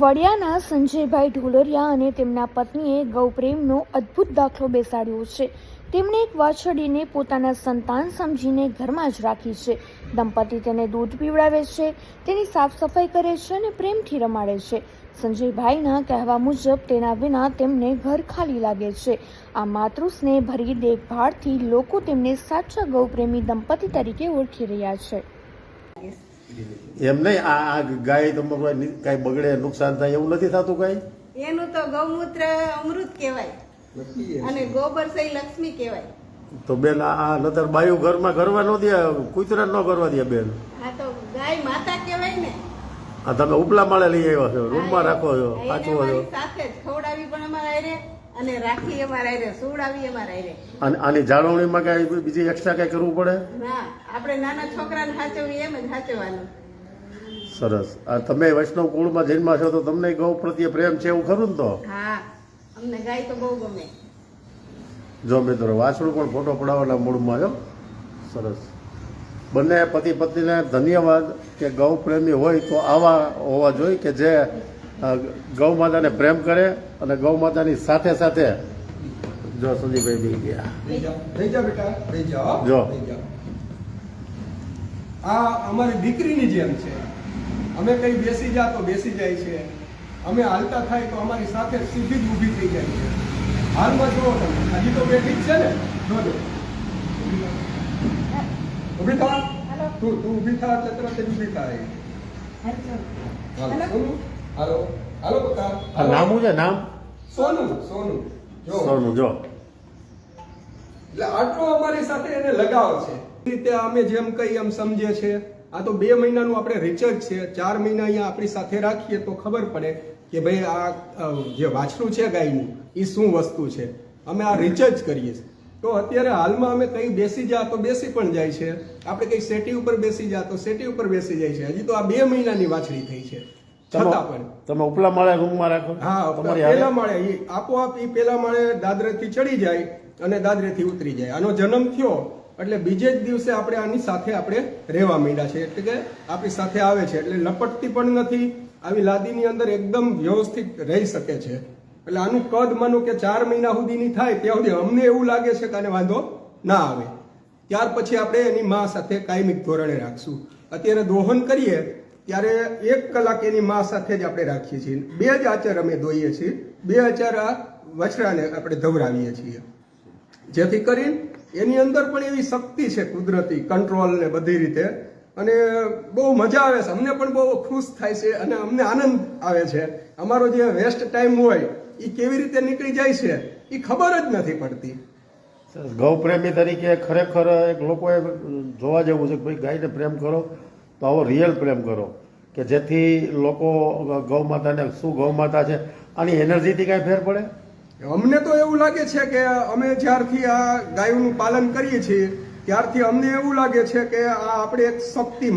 વડિયાના સંજયભાઈ ઢોલરિયા અને તેમના પત્નીએ ગૌપ્રેમનો અદ્ભુત દાખલો બેસાડ્યો છે. તેમણે એક વાછડીને પોતાના સંતાન સમજીને ઘરમાં જ રાખી છે. દંપતી તેને દૂધ પીવડાવે છે, તેની સાફ સફાઈ કરે છે અને પ્રેમથી રમાડે છે. સંજયભાઈના કહેવા મુજબ તેના વિના તેમને ઘર ખાલી લાગે છે. આ માતૃસ્નેહ ભરી દેખભાળથી લોકો તેમને સાચા ગૌપ્રેમી દંપતી તરીકે ઓળખી રહ્યા છે. એમ નહીં આ આ ગાય તમારું કઈ બગડે નુકસાન થાય એવું નથી થતું કઈ? એનું તો ગૌમૂત્ર અમૃત કહેવાય. અને ગોબર સહી લક્ષ્મી કહેવાય. તો બેન આ નતર બાયું ઘરમાં ઘરવા ન દે કૂતરા ન કરવા દે બેન. આ તો ગાય માતા કહેવાય ને. આ તમે ઉપલા માળે લઈ આવ્યા છો રૂમમાં રાખો છો પાછો સાચવો છો સાથે જ ખવડાવી પણ અમારા અને રાખી અમારા સુવડાવી અમારા અને આની જાળવણીમાં કાંઈ બીજી એક્સ્ટ્રા કાંઈ કરવું પડે? ના આપણે નાના છોકરાને સાચવવી એમ જ સાચવવાનું સરસ. આ તમે વૈષ્ણવ કુળમાં જન્મા છો તો તમને ગૌ પ્રત્યે પ્રેમ છે એવું ખરું ને તો? હા અમને ગાય તો બહુ ગમે. જો મિત્રો વાછડું પણ ફોટો પડાવવાના મૂળમાં આવ્યો સરસ. બંને પતિ પત્નીને ધન્યવાદ કે ગૌ પ્રેમી હોય તો આવા હોવા જોઈએ કે જે ગૌ માતાને પ્રેમ કરે અને ગૌ માતાની સાથે સાથે જો સંદીપભાઈ બી ગયા. જો. થઈ જાઓ. આ અમારી દીકરીની જેમ છે. અમે કઈ બેસી જા તો બેસી જાય છે. અમે હાલતા થાય તો અમારી સાથે સીધી જ ઊભી થઈ જાય છે. હાલમાં જુઓ તમે હજી તો બેઠી જ છે ને? જોજો ઊભી થા. તું તું ઊભી થા એટલે તરત જ ઊભી થાય. હાલો હાલો? હાલો બકા આ નામ છે? નામ? સોનું સોનું. જો. સોનું જો. એટલે આટલો અમારી સાથે એને લગાવ છે. રીતે અમે જેમ કહીએ એમ સમજે છે. આ તો બે મહિનાનું આપણે રિચર્જ છે. ચાર મહિના અહીંયા આપણી સાથે રાખીએ તો ખબર પડે કે ભાઈ આ જે વાછરું છે ગાયનું એ શું વસ્તુ છે? અમે આ રિચર્જ કરીએ છીએ. તો અત્યારે હાલમાં અમે કઈ બેસી જા તો બેસી પણ જાય છે. આપણે કઈ સેટી ઉપર બેસી જા તો સેટી ઉપર બેસી જાય છે. હજી તો આ બે મહિનાની વાછરી થઈ છે. છતાં પણ. તમે ઉપલા માળે રૂમમાં રાખો. હા પેલા માળે. ઈ આપોઆપ એ પેલા માળે દાદરેથી ચડી જાય અને દાદરેથી ઉતરી જાય. આનો જન્મ થયો એટલે બીજે જ દિવસે આપણે આની સાથે આપણે રહેવા માંડ્યા છે. એટલે કે આપણી સાથે આવે છે. એટલે લપટતી પણ નથી. આવી લાદીની અંદર એકદમ વ્યવસ્થિત રહી શકે છે. એટલે આનું કદ માનો કે ચાર મહિના સુધીની થાય ત્યાં સુધી અમને એવું લાગે છે કે આને વાંધો ના આવે. ત્યાર પછી આપણે એની મા સાથે કાયમિક ધોરણે રાખશું. અત્યારે દોહન કરીએ ત્યારે એક કલાક એની મા સાથે જ આપણે રાખીએ છીએ. બે જ આચાર અમે દોઈએ છીએ. બે આચાર આ વછરાને આપણે ધવરાવીએ છીએ. જેથી કરીને એની અંદર પણ એવી શક્તિ છે કુદરતી કંટ્રોલ ને બધી રીતે. અને બહુ મજા આવે છે. અમને પણ બહુ ખુશ થાય છે અને અમને આનંદ આવે છે. અમારો જે વેસ્ટ ટાઈમ હોય એ કેવી રીતે નીકળી જાય છે એ ખબર જ નથી પડતી. ગૌ પ્રેમી તરીકે ખરેખર એક લોકોએ જોવા જેવું છે ભાઈ ગાયને પ્રેમ કરો તો આવો રિયલ પ્રેમ કરો કે જેથી લોકો ગૌ માતાને શું ગૌ માતા છે? આની એનર્જીથી કાંઈ ફેર પડે? અમને તો એવું લાગે છે કે અમે જ્યારથી આ ગાયોનું પાલન કરીએ છીએ, ત્યારથી અમને એવું લાગે છે કે આ આપણે એક શક્તિ